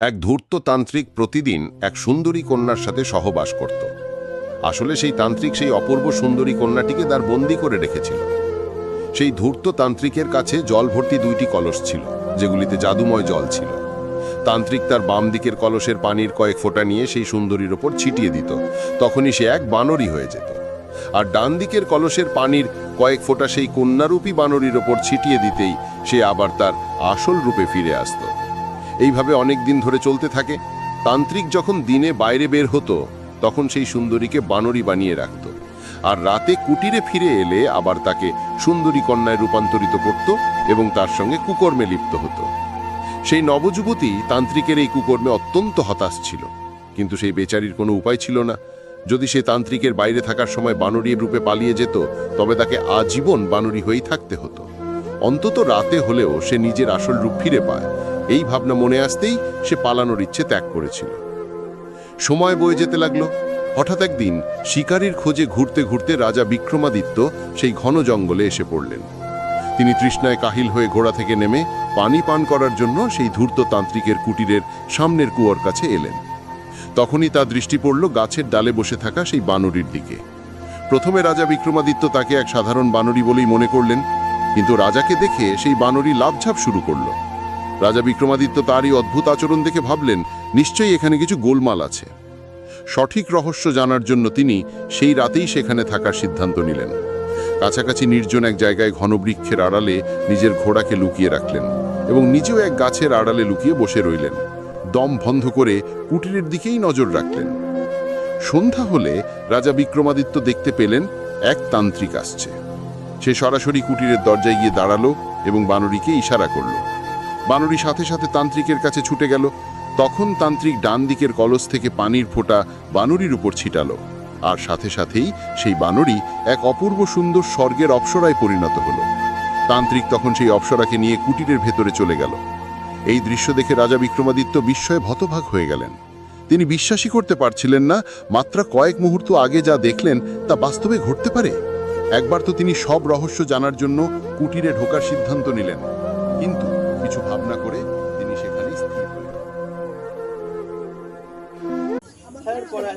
এক ধূর্ত তান্ত্রিক প্রতিদিন এক সুন্দরী কন্যার সাথে সহবাস করত। আসলে সেই তান্ত্রিক সেই অপূর্ব সুন্দরী কন্যাটিকে তার বন্দি করে রেখেছিল। সেই ধূর্ত তান্ত্রিকের কাছে জল ভর্তি দুইটি কলস ছিল, যেগুলিতে জাদুময় জল ছিল। তান্ত্রিক তার বাম দিকের কলসের পানির কয়েক ফোঁটা নিয়ে সেই সুন্দরীর ওপর ছিটিয়ে দিত। তখনই সে এক বানরই হয়ে যেত। আর ডান দিকের কলসের পানির কয়েক ফোঁটা সেই কন্যারূপী বানরীর ওপর ছিটিয়ে দিতেই সে আবার তার আসল রূপে ফিরে আসতো। এইভাবে অনেক দিন ধরে চলতে থাকে। তান্ত্রিক যখন দিনে বাইরে বের হতো, তখন সেই সুন্দরীকে বানরী বানিয়ে রাখত। আর রাতে কুটিরে ফিরে এলে আবার তাকে সুন্দরী কন্যায় রূপান্তরিত করত এবং তার সঙ্গে কুকর্মে লিপ্ত হতো। সেই নবযুবতী তান্ত্রিকের এই কুকর্মে অত্যন্ত হতাশ ছিল। কিন্তু সেই বেচারির কোনো উপায় ছিল না। যদি সে তান্ত্রিকের বাইরে থাকার সময় বানরী রূপে পালিয়ে যেত, তবে তাকে আজীবন বানরী হয়েই থাকতে হতো। অন্তত রাতে হলেও সে নিজের আসল রূপ ফিরে পায়। এই ভাবনা মনে আসতেই সে পালানোর ইচ্ছে ত্যাগ করেছিল। সময় বয়ে যেতে লাগল। হঠাৎ একদিন শিকারীর খোঁজে ঘুরতে ঘুরতে রাজা বিক্রমাদিত্য সেই ঘন জঙ্গলে এসে পড়লেন। তিনি তৃষ্ণায় কাহিল হয়ে ঘোড়া থেকে নেমে পানি পান করার জন্য সেই ধূর্ত তান্ত্রিকের কুটিরের সামনের কুয়োর কাছে এলেন। তখনই তার দৃষ্টি পড়ল গাছের ডালে বসে থাকা সেই বানরীর দিকে। প্রথমে রাজা বিক্রমাদিত্য তাকে এক সাধারণ বানরী বলেই মনে করলেন, কিন্তু রাজাকে দেখে সেই বানরী লাভঝাপ শুরু করল। রাজা বিক্রমাদিত্য তারই অদ্ভুত আচরণ দেখে ভাবলেন, নিশ্চয়ই এখানে কিছু গোলমাল আছে। সঠিক রহস্য জানার জন্য তিনি সেই রাতেই সেখানে থাকার সিদ্ধান্ত নিলেন। কাছাকাছি নির্জন এক জায়গায় ঘনবৃক্ষের আড়ালে নিজের ঘোড়াকে লুকিয়ে রাখলেন এবং নিজেও এক গাছের আড়ালে লুকিয়ে বসে রইলেন। দম বন্ধ করে কুটিরের দিকেই নজর রাখলেন। সন্ধ্যা হলে রাজা বিক্রমাদিত্য দেখতে পেলেন, এক তান্ত্রিক আসছে। সে সরাসরি কুটিরের দরজায় গিয়ে দাঁড়াল এবং বানরীকে ইশারা করল। বানরী সাথে সাথে তান্ত্রিকের কাছে ছুটে গেল। তখন তান্ত্রিক ডান দিকের কলস থেকে পানির ফোঁটা বানরীর উপর ছিটালো। আর সাথে সাথেই সেই বানরী এক অপূর্ব সুন্দর স্বর্গের অপ্সরায় পরিণত হলো। তান্ত্রিক তখন সেই অপ্সরাকে নিয়ে কুটিরের ভেতরে চলে গেল। এই দৃশ্য দেখে রাজা বিক্রমাদিত্য বিস্ময়ে ভতভাগ হয়ে গেলেন। তিনি বিশ্বাসই করতে পারছিলেন না, মাত্র কয়েক মুহূর্ত আগে যা দেখলেন তা বাস্তবে ঘটতে পারে। একবার তো তিনি সব রহস্য জানার জন্য কুটিরে ঢোকার সিদ্ধান্ত নিলেন। কিন্তু কিছু ভাবনা